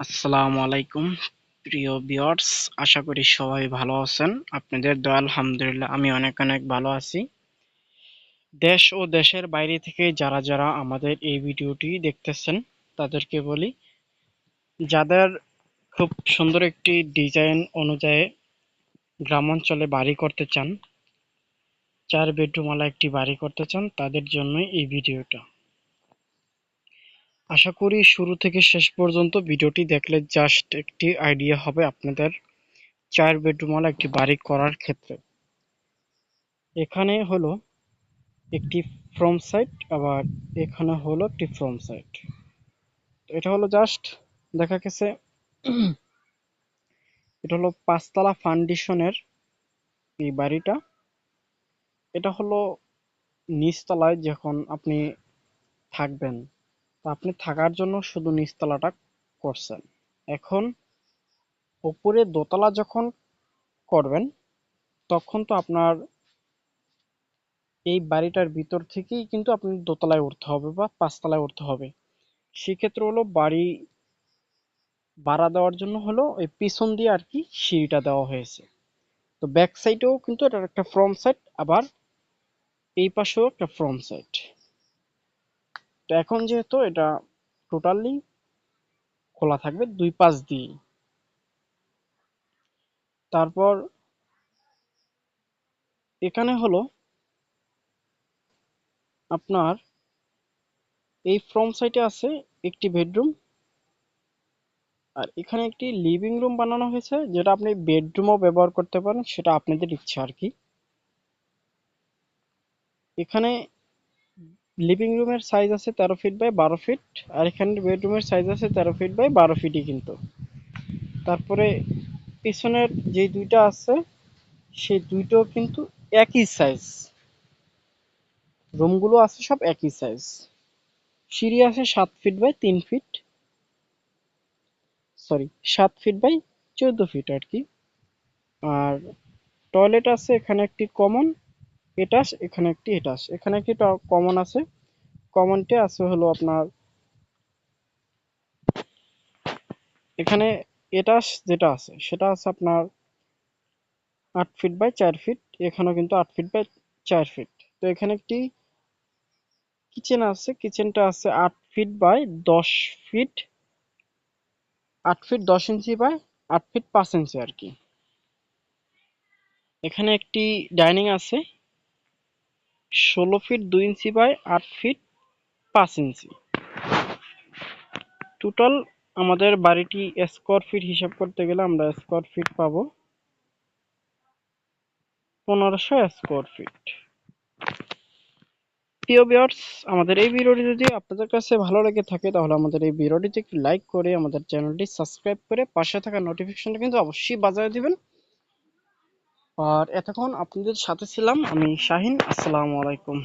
আসসালামু আলাইকুম। প্রিয় ভিউয়ার্স, আশা করি সবাই ভালো আছেন। আপনাদের দয়া, আলহামদুলিল্লাহ, আমি অনেক অনেক ভালো আছি। দেশ ও দেশের বাইরে থেকে যারা যারা আমাদের এই ভিডিওটি দেখতেছেন, তাদেরকে বলি, যাদের খুব সুন্দর একটি ডিজাইন অনুযায়ী গ্রামাঞ্চলে বাড়ি করতে চান, চার বেডরুমওয়ালা একটি বাড়ি করতে চান, তাদের জন্যই এই ভিডিওটা। আশা করি শুরু থেকে শেষ পর্যন্ত ভিডিওটি দেখলে জাস্ট একটি আইডিয়া হবে আপনাদের চার বেডরুমওয়ালা একটি বাড়ি করার ক্ষেত্রে। এখানে হলো একটি ফ্রম সাইড আবার এখানে হলো একটি ফ্রম সাইড এটা হলো জাস্ট দেখা গেছে। এটা হলো পাঁচতলা ফাউন্ডেশনের এই বাড়িটা। এটা হলো নিচতলায় যখন আপনি থাকবেন। আপনি থাকার জন্য শুধু নিচতলাটা করছেন। এখন উপরে দোতলা যখন করবেন, তখন তো আপনার এই বাড়িটার ভিতর থেকেই কিন্তু আপনি দোতলায় উঠতে হবে বা পাঁচতলায় উঠতে হবে। সেক্ষেত্রে হলো বাড়ি ভাড়া দেওয়ার জন্য হলো ওই পিছন দিয়ে আর কি সিঁড়িটা দেওয়া হয়েছে। তো ব্যাক সাইডেও কিন্তু এটার একটা ফ্রন্ট সাইড আবার এই পাশেও একটা ফ্রন্ট সাইড তো এখন যেহেতু এটা টোটালি খোলা থাকবে দুই পাশ দিয়ে তারপর এখানে হলো আপনার এই ফ্রম সাইটে আছে একটি বেডরুম আর এখানে একটি লিভিং রুম বানানো হয়েছে, যেটা আপনি বেডরুমও ব্যবহার করতে পারেন, সেটা আপনাদের ইচ্ছা আর কি। এখানে লিভিং রুমের সাইজ আছে তেরো ফিট বাই বারো ফিট আর এখানে বেডরুমের সাইজ আছে তেরো ফিট বাই বারো ফিটই কিন্তু। তারপরে পিছনের যে দুইটা আছে, সেই দুইটাও কিন্তু একই সাইজ রুমগুলো আছে সব একই সাইজ সিঁড়ি আছে সাত ফিট বাই তিন ফিট সরি সাত ফিট বাই চোদ্দ ফিট আর কি। আর টয়লেট আছে এখানে একটি কমন এটাস এখানে একটি এটাস এখানে একটি কমন আছে। কমনটি আছে হলো আপনার, এখানে এটাস যেটা আছে, সেটা আছে আপনার আট ফিট বাই চার ফিট এখানেও কিন্তু আট ফিট বাই চার ফিট তো এখানে একটি কিচেন আছে কিচেনটা আছে আট ফিট বাই দশ ফিট আট ফিট দশ ইঞ্চি বাই আট ফিট পাঁচ ইঞ্চি আর কি। এখানে একটি ডাইনিং আছে। ষোলো ফিট দুই ইঞ্চি বাই আট ফিট পাঁচ ইঞ্চি। টোটাল আমাদের বাড়িটি স্কোয়ার ফিট হিসাব করতে গেলে আমরা স্কোয়ার ফিট পাবো। পনেরোশো স্কোয়ার ফিট প্রিয় ভিউয়ার্স আমাদের এই ভিডিওটি যদি আপনাদের কাছে ভালো লেগে থাকে, তাহলে আমাদের এই ভিডিওটিতে একটি লাইক করে আমাদের চ্যানেলটি সাবস্ক্রাইব করে পাশে থাকা নোটিফিকেশনটা কিন্তু অবশ্যই বাজায় দিবেন। আর এতক্ষণ আপনাদের সাথে ছিলাম আমি শাহিন আসসালামু আলাইকুম।